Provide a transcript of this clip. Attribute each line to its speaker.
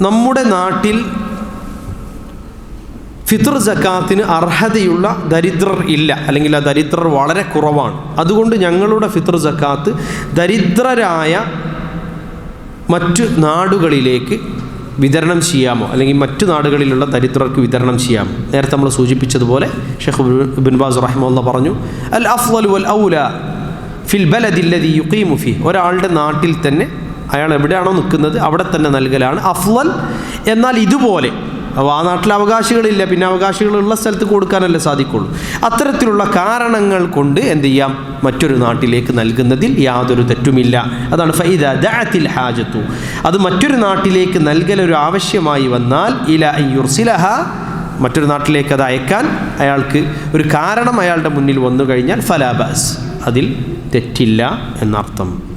Speaker 1: നമ്മുടെ നാട്ടിൽ ഫിത്ർ ജക്കാത്തിന് അർഹതയുള്ള ദരിദ്രർ ഇല്ല. അല്ലെങ്കിൽ ആ ദരിദ്രർ വളരെ കുറവാണ്. അതുകൊണ്ട് ഞങ്ങളുടെ ഫിത്ർ ജക്കാത്ത് ദരിദ്രരായ മറ്റു നാടുകളിലേക്ക് വിതരണം ചെയ്യാമോ? അല്ലെങ്കിൽ മറ്റു നാടുകളിലുള്ള ദരിദ്രർക്ക് വിതരണം ചെയ്യാമോ? നേരത്തെ നമ്മൾ സൂചിപ്പിച്ചതുപോലെ ഷെഖ് ബിൻബാസ് ബാസ് റഹിമുള്ള പറഞ്ഞു അൽ അഫ്വൽ വൽ ഔല ഫിൽ ബലദില്ലതി യുക്കീമുഫി ഒരാളുടെ നാട്ടിൽ തന്നെ അയാൾ എവിടെയാണോ നിൽക്കുന്നത് അവിടെ തന്നെ നൽകലാണ് അഫ്വൽ. എന്നാൽ ഇതുപോലെ അപ്പോൾ ആ നാട്ടിൽ അവകാശികളില്ല പിന്നെ അവകാശികളുള്ള സ്ഥലത്ത് കൊടുക്കാനല്ലേ സാധിക്കുള്ളൂ. അത്തരത്തിലുള്ള കാരണങ്ങൾ കൊണ്ട് എന്ത് ചെയ്യാം? മറ്റൊരു നാട്ടിലേക്ക് നൽകുന്നതിൽ യാതൊരു തെറ്റുമില്ല. അതാണ് ഫൈദ ദഅത്തിൽ ഹാജത്തു. അത് മറ്റൊരു നാട്ടിലേക്ക് നൽകലൊരു ആവശ്യമായി വന്നാൽ ഇല യുർസിലഹ മറ്റൊരു നാട്ടിലേക്ക് അത് അയക്കാൻ അയാൾക്ക് ഒരു കാരണം അയാളുടെ മുന്നിൽ വന്നു കഴിഞ്ഞാൽ ഫലാബാസ് അതിൽ തെറ്റില്ല എന്നർത്ഥം.